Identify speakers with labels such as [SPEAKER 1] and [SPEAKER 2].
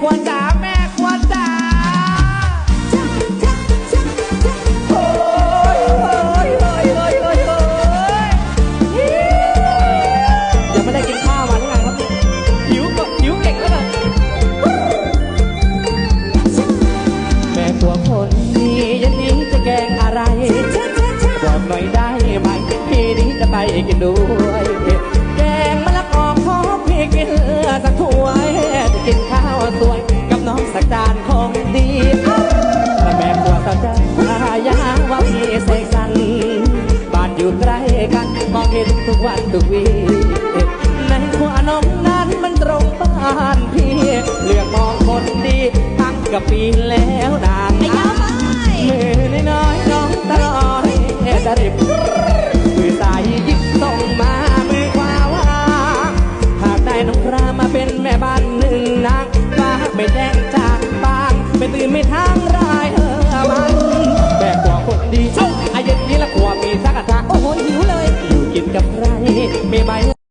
[SPEAKER 1] ครัวจ๋าแม่ครัวจ๋าโอ้ยโอ้ยโอ้ยโอ้ยโอ้ยโอ้ยยังไม่ได้กินข้าวมาหรือไงครับเนี่ยหิวก็หิวเก่งแล้วกันแม่ครัวคนดีเย็นนี้จะแกงอะไร บอกหน่อยได้ไหมพี่นี้จะไปกินด้วย ไรกัน มองเห็นทุกวันทุกวีในหัวนมนั้นมันตรงบ้านพี่เลือกมองคนดีทั้งกับปีแล้วนางม่เอาไหมมือน้อยน้องตลอดจะริบมือสายยิบส่งมามือควาว่าหากได้น้องพรามาเป็นแม่บ้านหนึ่งนักฟ้าไม่แดงจากบ้านไม่ตื่นไม่ทางรา meu my